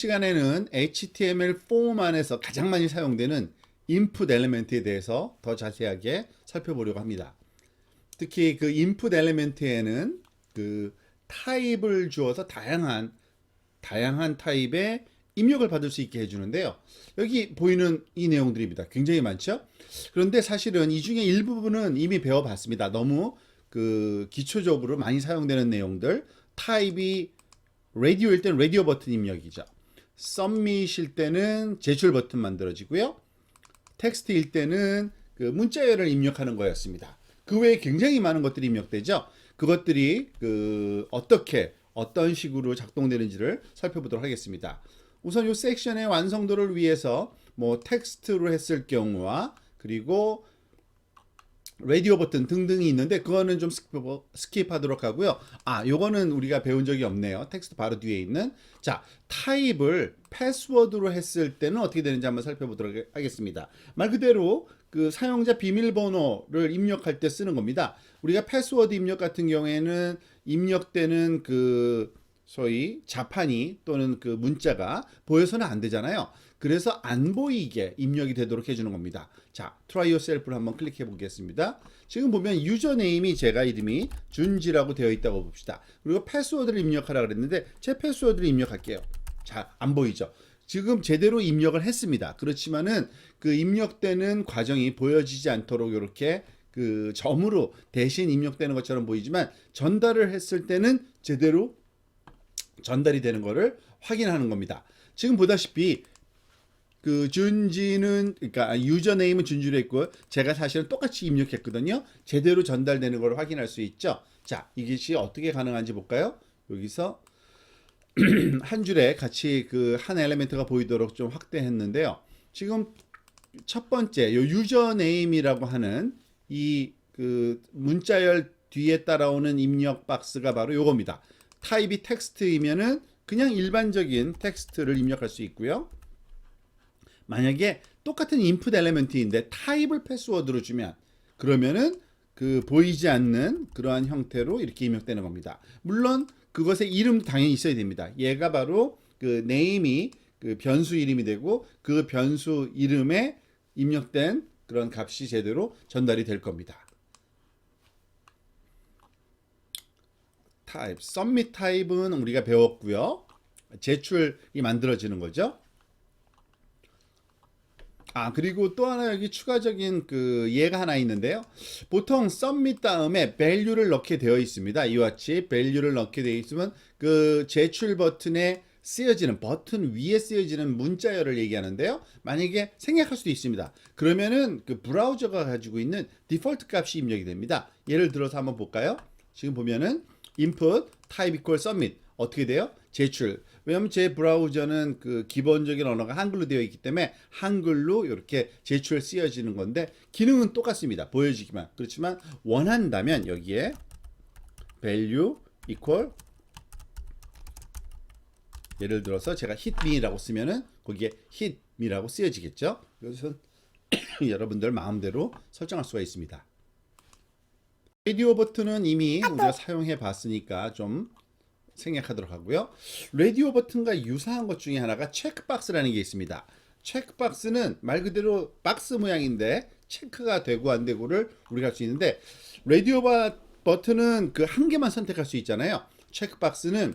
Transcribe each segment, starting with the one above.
시간에는 HTML 폼 안에서 가장 많이 사용되는 input 엘리멘트에 대해서 더 자세하게 살펴보려고 합니다. 특히 그 input 엘리멘트에는 그 타입을 주어서 다양한 다양한 타입의 입력을 받을 수 있게 해주는데요. 여기 보이는 이 내용들입니다. 굉장히 많죠? 그런데 사실은 이 중에 일부분은 이미 배워봤습니다. 너무 그 기초적으로 많이 사용되는 내용들 타입이 라디오일 때는 라디오 버튼 입력이죠. 썸밋일 때는 제출 버튼 만들어지고요. 텍스트일 때는 그 문자열을 입력하는 거였습니다. 그 외에 굉장히 많은 것들이 입력되죠. 그것들이 그 어떻게 어떤 식으로 작동되는지를 살펴보도록 하겠습니다. 우선 이 섹션의 완성도를 위해서 뭐 텍스트로 했을 경우와 그리고 라디오 버튼 등등이 있는데 그거는 좀 스킵- 스킵하도록 하고요. 아, 요거는 우리가 배운 적이 없네요. 텍스트 바로 뒤에 있는 자 타입을 패스워드로 했을 때는 어떻게 되는지 한번 살펴보도록 하겠습니다. 말 그대로 그 사용자 비밀번호를 입력할 때 쓰는 겁니다. 우리가 패스워드 입력 같은 경우에는 입력되는 그 소위 자판이 또는 그 문자가 보여서는 안 되잖아요. 그래서 안 보이게 입력이 되도록 해주는 겁니다. 자, try yourself를 한번 클릭해 보겠습니다. 지금 보면 유저네임이 제가 이름이 준지라고 되어 있다고 봅시다. 그리고 패스워드를 입력하라 그랬는데 제 패스워드를 입력할게요. 자, 안 보이죠? 지금 제대로 입력을 했습니다. 그렇지만은 그 입력되는 과정이 보여지지 않도록 이렇게 그 점으로 대신 입력되는 것처럼 보이지만 전달을 했을 때는 제대로 전달이 되는 것을 확인하는 겁니다. 지금 보다시피 그 준지는 그러니까 유저네임은 준지로 했고 제가 사실은 똑같이 입력했거든요. 제대로 전달되는 걸 확인할 수 있죠. 자, 이것이 어떻게 가능한지 볼까요? 여기서 한 줄에 같이 그 한 엘리멘트가 보이도록 좀 확대했는데요. 지금 첫 번째 요 유저네임이라고 하는 이 그 문자열 뒤에 따라오는 입력 박스가 바로 요겁니다. 타입이 텍스트이면은 그냥 일반적인 텍스트를 입력할 수 있고요. 만약에 똑같은 인풋 엘리멘트인데 타입을 패스워드로 주면 그러면은 그 보이지 않는 그러한 형태로 이렇게 입력되는 겁니다. 물론 그것의 이름도 당연히 있어야 됩니다. 얘가 바로 그 네임이 그 변수 이름이 되고 그 변수 이름에 입력된 그런 값이 제대로 전달이 될 겁니다. 타입, 썸밋 타입은 우리가 배웠고요. 제출이 만들어지는 거죠. 아 그리고 또 하나 여기 추가적인 그 예가 하나 있는데요. 보통 썸밋 다음에 value를 넣게 되어 있습니다. 이와 같이 value를 넣게 되어 있으면 그 제출 버튼에 쓰여지는 버튼 위에 쓰여지는 문자열을 얘기하는데요. 만약에 생략할 수도 있습니다. 그러면은 그 브라우저가 가지고 있는 디폴트 값이 입력이 됩니다. 예를 들어서 한번 볼까요? 지금 보면은 input type equal submit 어떻게 돼요? 제출. 왜냐면 제 브라우저는 그 기본적인 언어가 한글로 되어 있기 때문에 한글로 이렇게 제출 쓰여지는 건데 기능은 똑같습니다. 보여지기만. 그렇지만 원한다면 여기에 value equal 예를 들어서 제가 hit me라고 쓰면은 거기에 hit me라고 쓰여지겠죠. 이것은 여러분들 마음대로 설정할 수가 있습니다. 라디오 버튼은 이미 우리가 사용해 봤으니까 좀 생략하도록 하고요. 라디오 버튼과 유사한 것 중에 하나가 체크박스라는 게 있습니다. 체크박스는 말 그대로 박스 모양인데 체크가 되고 안 되고를 우리가 할 수 있는데 라디오 바- 버튼은 그 한 개만 선택할 수 있잖아요. 체크박스는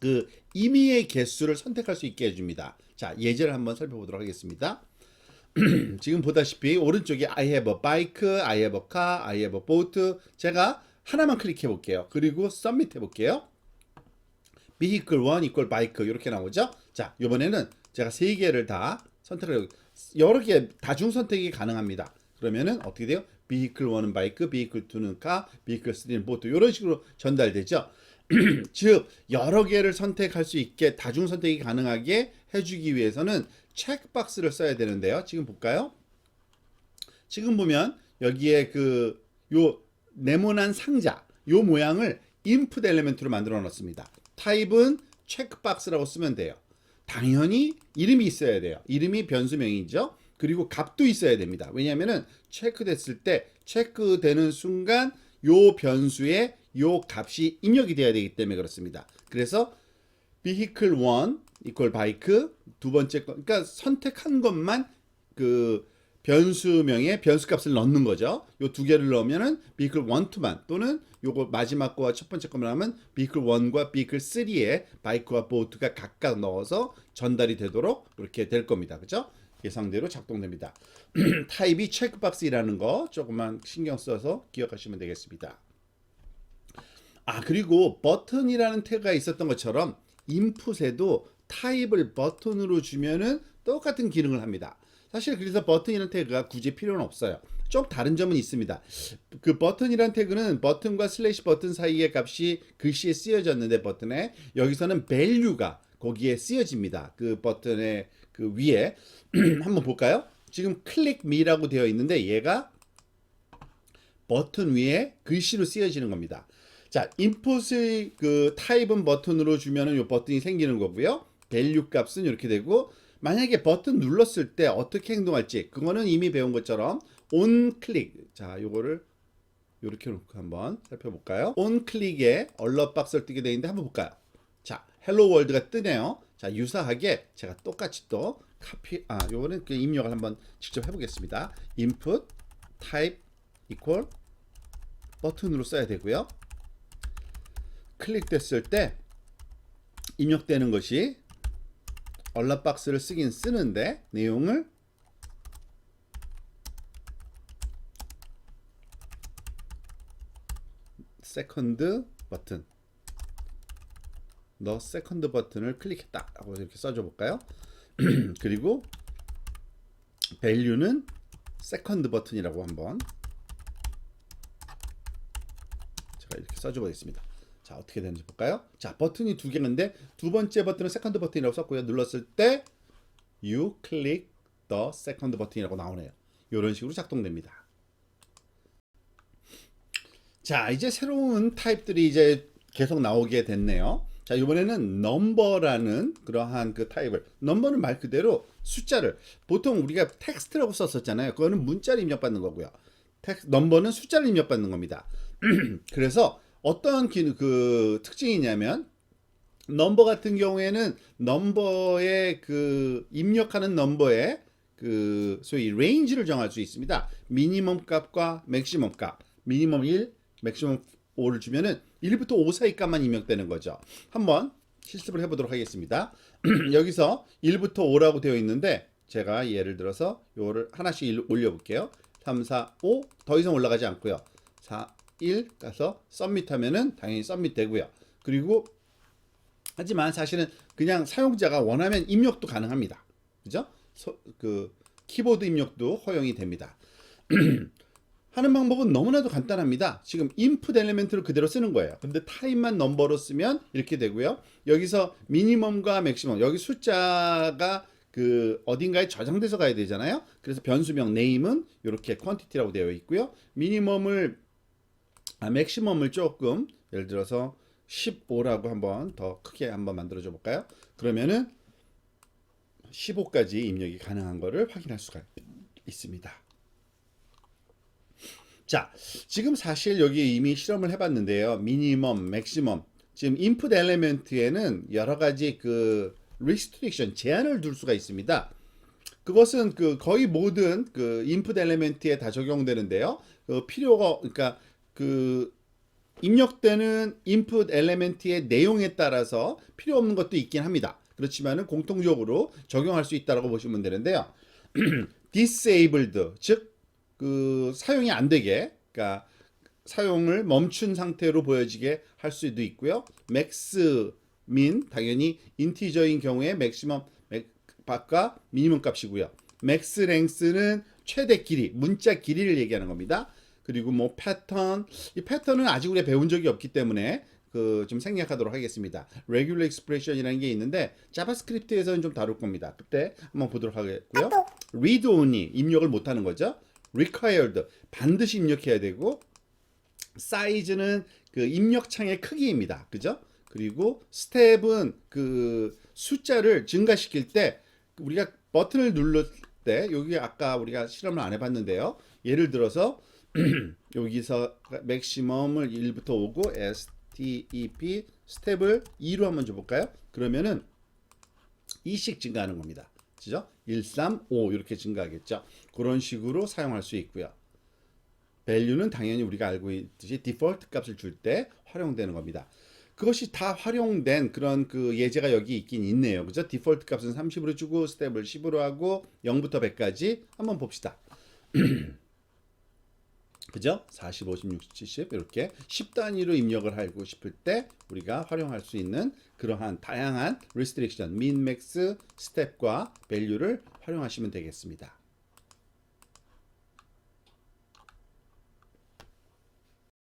그 임의의 개수를 선택할 수 있게 해줍니다. 자 예제를 한번 살펴보도록 하겠습니다. 지금 보다시피 오른쪽에 I have a bike, I have a car, I have a boat. 제가 하나만 클릭해 볼게요. 그리고 submit 해 볼게요. Vehicle 1 equal 이렇게 나오죠. 자, 이번에는 제가 세 개를 다 선택을 여러 개 다중 선택이 가능합니다. 그러면은 어떻게 돼요? vehicle 1은 bike, vehicle 2는 car, vehicle 3는 boat 이런 식으로 전달되죠. 즉 여러 개를 선택할 수 있게 다중 선택이 가능하게 해주기 위해서는 체크박스를 써야 되는데요. 지금 볼까요? 지금 보면 여기에 그 요 네모난 상자 요 모양을 인풋 엘리멘트로 만들어 놨습니다. 타입은 체크박스라고 쓰면 돼요. 당연히 이름이 있어야 돼요. 이름이 변수명이죠. 그리고 값도 있어야 됩니다. 왜냐하면은 체크됐을 때 체크되는 순간 요 변수에 요 값이 입력이 돼야 되기 때문에 그렇습니다. 그래서 vehicle 1 equal bike 두 번째 거 그러니까 선택한 것만 그 변수명에 변수값을 넣는 거죠. 요 두 개를 넣으면은 vehicle 1, 2만 또는 요거 마지막 거와 첫 번째 거만 하면 vehicle 1과 vehicle 3에 바이크와 보트가 각각 넣어서 전달이 되도록 이렇게 될 겁니다. 그죠? 예상대로 작동됩니다. 타입이 체크박스라는 거 조금만 신경 써서 기억하시면 되겠습니다. 아 그리고 버튼이라는 태그가 있었던 것처럼 인풋에도 타입을 버튼으로 주면은 똑같은 기능을 합니다. 사실 그래서 버튼이라는 태그가 굳이 필요는 없어요. 좀 다른 점은 있습니다. 그 버튼이란 태그는 버튼과 슬래시 버튼 사이의 값이 글씨에 쓰여졌는데 버튼에 여기서는 value가 거기에 쓰여집니다. 그 버튼의 그 위에 한번 볼까요? 지금 클릭 미라고 되어 있는데 얘가 버튼 위에 글씨로 쓰여지는 겁니다. 자, 인풋의 그 타입은 버튼으로 주면은 요 버튼이 생기는 거고요. 밸류 값은 이렇게 되고 만약에 버튼 눌렀을 때 어떻게 행동할지 그거는 이미 배운 것처럼 온 클릭. 자, 요거를 이렇게 놓고 한번 살펴볼까요? 온 클릭에 얼럿 박스를 뜨게 되어 있는데 한번 볼까요? 자, 헬로 월드가 뜨네요. 자, 유사하게 제가 똑같이 또 카피 아, 요거는 그 입력을 한번 직접 해 보겠습니다. input type equal 버튼으로 써야 되고요. 클릭됐을 때 입력되는 것이 얼럿 박스를 쓰긴 쓰는데 내용을 세컨드 버튼 너 세컨드 버튼을 클릭했다 하고 이렇게 써줘 볼까요? 그리고 value는 세컨드 버튼이라고 한번 제가 이렇게 써줘 보겠습니다. 자 어떻게 되는지 볼까요? 자 버튼이 두 개인데 두 번째 버튼은 세컨드 버튼이라고 썼고요. 눌렀을 때 you click the second 버튼이라고 나오네요. 이런 식으로 작동됩니다. 자 이제 새로운 타입들이 이제 계속 나오게 됐네요. 자 이번에는 넘버라는 그러한 그 타입을 넘버는 말 그대로 숫자를 보통 우리가 텍스트라고 썼었잖아요. 그거는 문자를 입력받는 거고요. 텍 넘버는 숫자를 입력받는 겁니다. 그래서 어떤 기, 그 특징이냐면 넘버 같은 경우에는 넘버의 그 입력하는 넘버의 그 소위 레인지를 정할 수 있습니다. 미니멈 값과 맥시멈 값. 미니멈 1, 맥시멈 5를 주면은 1부터 5 사이 값만 입력되는 거죠. 한번 실습을 해 보도록 하겠습니다. 여기서 1부터 5라고 되어 있는데 제가 예를 들어서 요거를 하나씩 올려 볼게요. 3, 4, 5. 더 이상 올라가지 않고요. 4, 1 가서 썸밋 하면은 당연히 썸밋 되고요. 그리고 하지만 사실은 그냥 사용자가 원하면 입력도 가능합니다. 그죠? 소, 그 키보드 입력도 허용이 됩니다. 하는 방법은 너무나도 간단합니다. 지금 input 엘리멘트를 그대로 쓰는 거예요. 근데 타입만 넘버로 쓰면 이렇게 되고요. 여기서 미니멈과 맥시멈 여기 숫자가 그 어딘가에 저장돼서 가야 되잖아요. 그래서 변수명 네임은 이렇게 퀀티티라고 되어 있고요. 미니멈을 아 맥시멈을 조금 예를 들어서 15라고 한번 더 크게 한번 만들어 줘 볼까요? 그러면은 15까지 입력이 가능한 거를 확인할 수가 있습니다. 자, 지금 사실 여기 이미 실험을 해봤는데요. 미니멈, 맥시멈. 지금 인풋 엘리멘트에는 여러 가지 그 restriction 제한을 둘 수가 있습니다. 그것은 그 거의 모든 그 인풋 엘리멘트에 다 적용되는데요. 그 필요가 그러니까 그 입력되는 인풋 엘리멘트의 내용에 따라서 필요 없는 것도 있긴 합니다. 그렇지만은 공통적으로 적용할 수 있다라고 보시면 되는데요. disabled 즉 그 사용이 안 되게 그러니까 사용을 멈춘 상태로 보여지게 할 수도 있고요. max min 당연히 인티저인 경우에 맥시멈 값과 미니멈 값이고요. max length는 최대 길이, 문자 길이를 얘기하는 겁니다. 그리고 뭐 패턴, 이 패턴은 아직 우리가 배운 적이 없기 때문에 그 좀 생략하도록 하겠습니다. regular expression이라는 게 있는데 자바스크립트에서는 좀 다룰 겁니다. 그때 한번 보도록 하겠고요. read only 입력을 못 하는 거죠. required 반드시 입력해야 되고 사이즈는 그 입력창의 크기입니다. 그죠? 그리고 스텝은 그 숫자를 증가시킬 때 우리가 버튼을 눌렀을 때 여기 아까 우리가 실험을 안 해봤는데요. 예를 들어서 여기서 맥시멈을 1부터 오고 STEP 스텝을 2로 한번 줘볼까요? 그러면은 2씩 증가하는 겁니다. 그죠? 1, 3, 5 이렇게 증가하겠죠. 그런 식으로 사용할 수 있고요. value는 당연히 우리가 알고 있듯이 디폴트 값을 줄 때 활용되는 겁니다. 그것이 다 활용된 그런 그 예제가 여기 있긴 있네요. 그죠? 디폴트 값은 30으로 주고 스텝을 10으로 하고 0부터 100까지 한번 봅시다. 그죠? 40, 50, 60, 70 이렇게 10단위로 입력을 하고 싶을 때 우리가 활용할 수 있는 그러한 다양한 restriction, min, max, step과 value를 활용하시면 되겠습니다.